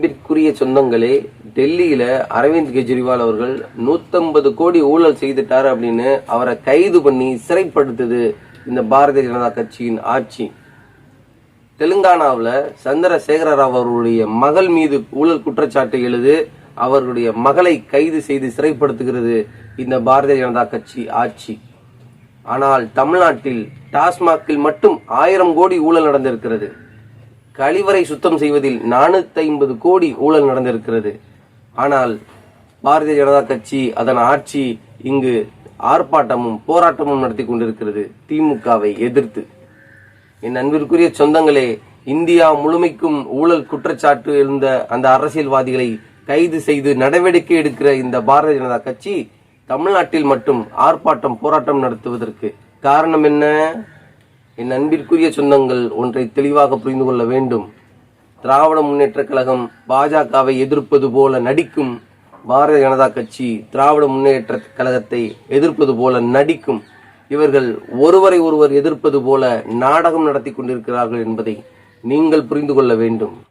அன்பிற்குரிய சொந்தங்களே டெல்லியில அரவிந்த் கெஜ்ரிவால் அவர்கள் 150 கோடி ஊழல் செய்துட்டார் அப்படின்னு அவரை கைது பண்ணி சிறைப்படுத்துது இந்த பாரதிய ஜனதா கட்சியின் ஆட்சி. தெலுங்கானாவில் சந்திரசேகர ராவ் அவர்களுடைய மகள் மீது ஊழல் குற்றச்சாட்டு எழுது அவர்களுடைய மகளை கைது செய்து சிறைப்படுத்துகிறது இந்த பாரதிய ஜனதா கட்சி ஆட்சி. ஆனால் தமிழ்நாட்டில் டாஸ்மாகில் மட்டும் ஆயிரம் கோடி ஊழல் நடந்திருக்கிறது. கழிவறை சுத்தம் செய்வதில் நானூத்தி ஐம்பது கோடி ஊழல் நடந்திருக்கிறது. ஆனால் பாரதிய ஜனதா கட்சி அதன் ஆட்சி இங்கு ஆர்ப்பாட்டமும் போராட்டமும் நடத்தி கொண்டிருக்கிறது திமுகவை எதிர்த்து. என் அன்பிற்குரிய சொந்தங்களே இந்தியா முழுமைக்கும் ஊழல் குற்றச்சாட்டு இருந்த அந்த அரசியல்வாதிகளை கைது செய்து நடவடிக்கை எடுக்கிற இந்த பாரதிய ஜனதா கட்சி தமிழ்நாட்டில் மட்டும் ஆர்ப்பாட்டம் போராட்டம் நடத்துவதற்கு காரணம் என்ன? என் அன்பிற்குரிய சொந்தங்கள் ஒன்றை தெளிவாக புரிந்து கொள்ள வேண்டும். திராவிட முன்னேற்ற கழகம் பாஜகவை எதிர்ப்பது போல நடிக்கும் பாரதிய ஜனதா கட்சி திராவிட முன்னேற்ற கழகத்தை எதிர்ப்பது போல நடிக்கும். இவர்கள் ஒருவரை ஒருவர் எதிர்ப்பது போல நாடகம் நடத்தி கொண்டிருக்கிறார்கள் என்பதை நீங்கள் புரிந்து கொள்ள வேண்டும்.